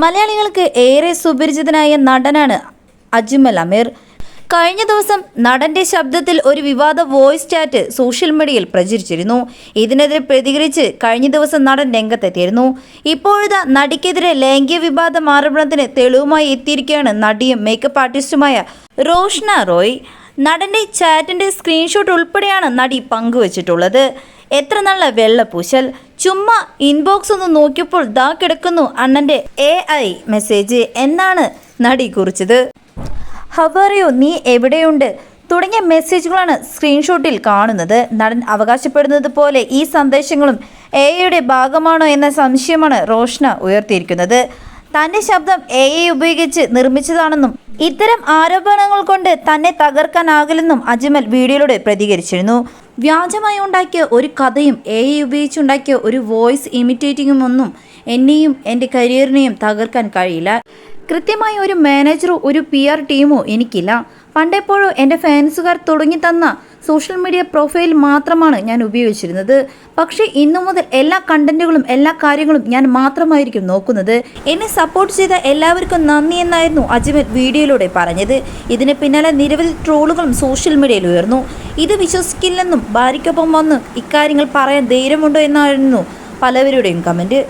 മലയാളികൾക്ക് ഏറെ സുപരിചിതനായ നടനാണ് അജ്മൽ അമീർ. കഴിഞ്ഞ ദിവസം നടന്റെ ശബ്ദത്തിൽ ഒരു വിവാദ വോയിസ് ചാറ്റ് സോഷ്യൽ മീഡിയയിൽ പ്രചരിച്ചിരുന്നു. ഇതിനെതിരെ പ്രതികരിച്ച് കഴിഞ്ഞ ദിവസം നടൻ രംഗത്തെത്തിയിരുന്നു. ഇപ്പോഴത്തെ നടിക്കെതിരെ ലൈംഗിക വിവാദ ആരോപണത്തിന് തെളിവുമായി എത്തിയിരിക്കുകയാണ് നടിയും മേക്കപ്പ് ആർട്ടിസ്റ്റുമായ റോഷ്ന റോയ്. നടന്റെ ചാറ്റിന്റെ സ്ക്രീൻഷോട്ട് ഉൾപ്പെടെയാണ് നടി പങ്കുവച്ചിട്ടുള്ളത്. എത്ര നല്ല വെള്ളപൂശൽ ചുമ്മാ ഇൻബോക്സ് ഒന്ന് നോക്കിയപ്പോൾ ദാ കിടക്കുന്നു അണ്ണന്റെ എ ഐ മെസ്സേജ് എന്നാണ് നടി കുറിച്ചത്. ഹവറിയോ നീ എവിടെയുണ്ട്? തുടങ്ങിയ മെസ്സേജുകളാണ് സ്ക്രീൻഷോട്ടിൽ കാണുന്നത്. നടൻ അവകാശപ്പെടുന്നത് പോലെ ഈ സന്ദേശങ്ങളും എയുടെ ഭാഗമാണോ എന്ന സംശയമാണ് റോഷ്ന ഉയർത്തിയിരിക്കുന്നത്. തന്റെ ശബ്ദം എ ഐ ഉപയോഗിച്ച് നിർമ്മിച്ചതാണെന്നും ഇത്തരം ആരോപണങ്ങൾ കൊണ്ട് തന്നെ തകർക്കാനാകില്ലെന്നും അജ്മൽ വീഡിയോയിലൂടെ പ്രതികരിച്ചിരുന്നു. വ്യാജമായി ഉണ്ടാക്കിയ ഒരു കഥയും എ ഐ ഉപയോഗിച്ചുണ്ടാക്കിയ ഒരു വോയിസ് ഇമിറ്റേറ്റിംഗും ഒന്നും എന്നെയും എന്റെ കരിയറിനെയും തകർക്കാൻ കഴിയില്ല. കൃത്യമായ ഒരു മാനേജറോ ഒരു പി ആർ ടീമോ എനിക്കില്ല. പണ്ടെപ്പോഴോ എന്റെ ഫാൻസുകാർ തുടങ്ങി തന്ന സോഷ്യൽ മീഡിയ പ്രൊഫൈൽ മാത്രമാണ് ഞാൻ ഉപയോഗിച്ചിരുന്നത്. പക്ഷേ ഇന്നു മുതൽ എല്ലാ കണ്ടന്റുകളും എല്ലാ കാര്യങ്ങളും ഞാൻ മാത്രമായിരിക്കും നോക്കുന്നത്. എന്നെ സപ്പോർട്ട് ചെയ്ത എല്ലാവർക്കും നന്ദി എന്നായിരുന്നു അജ്മൽ വീഡിയോയിലൂടെ പറഞ്ഞത്. ഇതിന് പിന്നാലെ നിരവധി ട്രോളുകളും സോഷ്യൽ മീഡിയയിൽ ഉയർന്നു. ഇത് വിശ്വസിക്കില്ലെന്നും ഭാര്യയ്ക്കൊപ്പം വന്ന് ഇക്കാര്യങ്ങൾ പറയാൻ ധൈര്യമുണ്ടോ എന്നായിരുന്നു പലവരുടെയും കമന്റ്